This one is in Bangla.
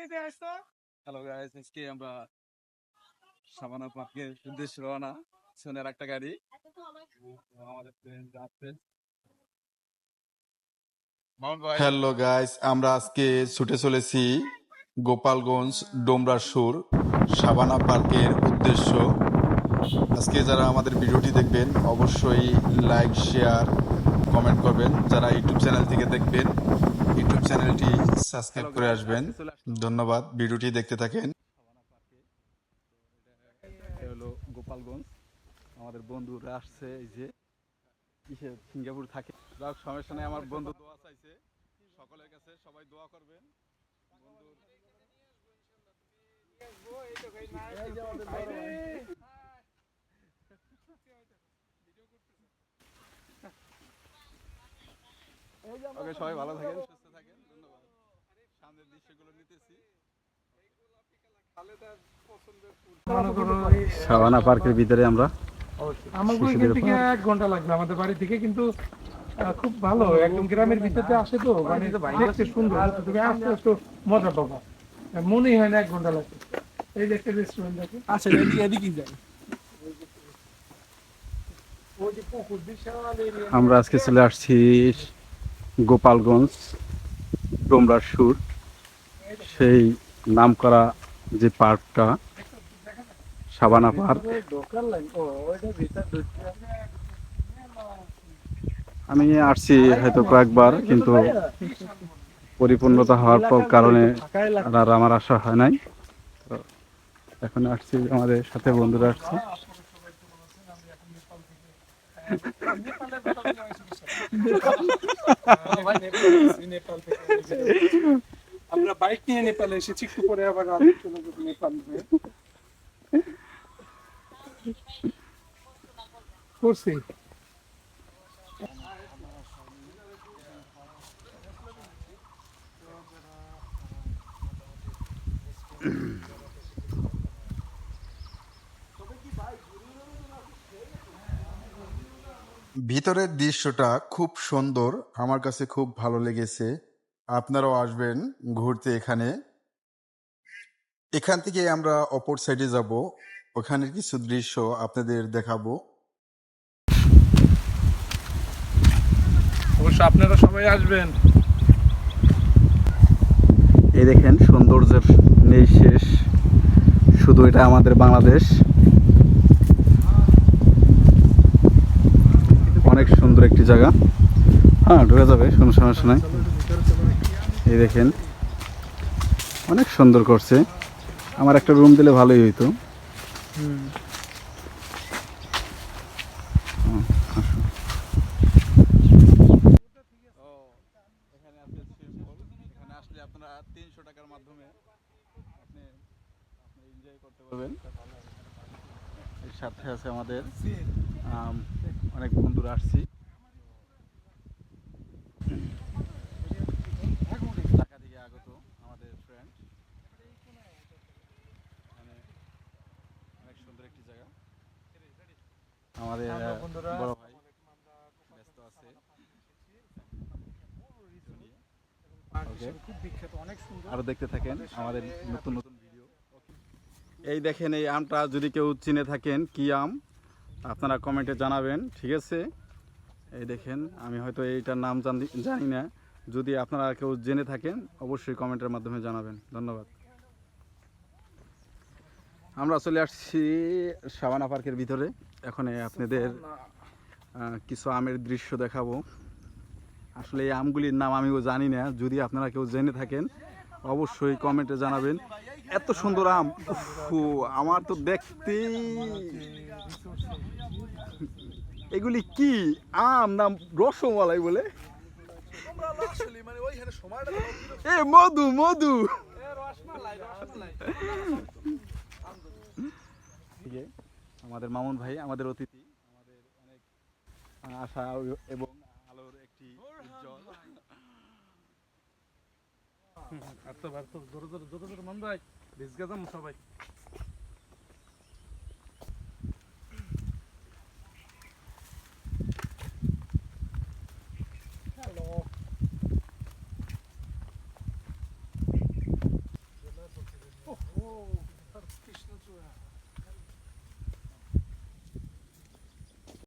হ্যালো গাইস আজকে আমরা সাবানা পার্কের উদ্দেশ্যে রওনা। সোনের একটা গাড়ি। আমাদের friend যাচ্ছে হ্যালো গাইস আমরা আজকে ছুটে চলেছি গোপালগঞ্জ ডোমরাসুর সাবানা পার্কের উদ্দেশ্য। আজকে যারা আমাদের ভিডিওটি দেখবেন অবশ্যই লাইক শেয়ার কমেন্ট করবেন। যারা ইউটিউব চ্যানেল থেকে দেখবেন ইউটিউব চ্যানেলটি সাবস্ক্রাইব করে আসবেন। ধন্যবাদ ভিডিওটি দেখতে থাকেন। এটা হলো গোপালগঞ্জ। আমাদের বন্ধুরা আসছে এই যে কিসে সিঙ্গাপুর থাকে। যাক সমস্যা নেই আমার বন্ধু দোয়া চাইছে। সকলের কাছে সবাই দোয়া করবেন। বন্ধুর ওকে সবাই ভালো থাকেন সাবানা পার্কের ভিতরে আমরা এখান থেকে এক ঘণ্টা লাগবে আমাদের বাড়ি থেকে কিন্তু খুব ভালো। একদম গ্রামের ভিতরে আসে তো মানে দেখতে সুন্দর। তুমি আস্তে আস্তে মজা পাবো। মনেই হয় না এক ঘণ্টা লাগবে। এই যে একটা রেস্টুরেন্ট আছে। আচ্ছা এদিকে এদিকে যাই। আমরা আজকে চলে আসছি গোপালগঞ্জ ডোমরার সুর। সেই নামকরা যে পার্কটা, সাবানা পার্ক। আমি আসছি হয়তো কয়েকবার, কিন্তু পরিপূর্ণতা হওয়ার পর কারণে আর আমার আসা হয় নাই। তো এখন আসছি, আমাদের সাথে বন্ধুরা আসছে। নেপাল থেকে বাইক নিয়ে নেপালে এসেছি, একটু পরে আবার নেপাল করছি। ভিতরের দৃশ্যটা খুব সুন্দর, আমার কাছে খুব ভালো লেগেছে। আপনারাও আসবেন ঘুরতে এখানে। এখান থেকে আমরা অপর সাইডে যাব। ওখানের কিছু দৃশ্য আপনাদের দেখাবো। অবশ্য আপনারা সবাই আসবেন। এই দেখেন সৌন্দর্যের নেই শেষ শুধু এটা আমাদের বাংলাদেশ। অনেক সুন্দর একটি জায়গা। হ্যাঁ ঢুকে যাবে কোনো সমস্যা নাই। এই দেখেন। অনেক সুন্দর করছে। আমার একটা রুম দিলে ভালোই হইতো। হুম, আসুন। এখানে আছে সুইমিং পুল এখানে আসলে আপনারা তিনশো টাকার মাধ্যমে আপনি আপনি এনজয় করতে পারবেন। এর সাথে আছে আমাদের অনেক বন্ধুরা আসছি ঢাকা থেকে আগত আমাদের ফ্রেন্ড এখানে অনেক সুন্দর একটি জায়গা আমাদের বড় ভাই। ব্যস্ত আছে। আরও দেখতে থাকেন আমাদের নতুন নতুন ভিডিও এই দেখেন এই আমটা যদি কেউ চিনে থাকেন কি আম? আপনারা কমেন্টে জানাবেন ঠিক আছে? এই দেখেন আমি হয়তো এইটার নাম জানি- জানি না। যদি আপনারা কেউ জেনে থাকেন অবশ্যই কমেন্টের মাধ্যমে জানাবেন। ধন্যবাদ। আমরা চলে আসছি সাবানা পার্কের ভিতরে। এখন আপনাদের কিছু আমের দৃশ্য দেখাবো। আসলে এই আমগুলির নাম আমিও জানি না, যদি আপনারা কেউ জেনে থাকেন, অবশ্যই কমেন্টে জানাবেন। এত সুন্দর আম আমার তো দেখতে এগুলি কি? আম নাম রসমালাই বলে? এ, মধু মধু। আমাদের মামুন ভাই, আমাদের অতিথি, আমাদের অনেক আশা এবং আলোর একটি উজ্জ্বল। আর তো তো জোরে জোরে জোরে জোরে মন ভাই ভিজকে যাম সবাই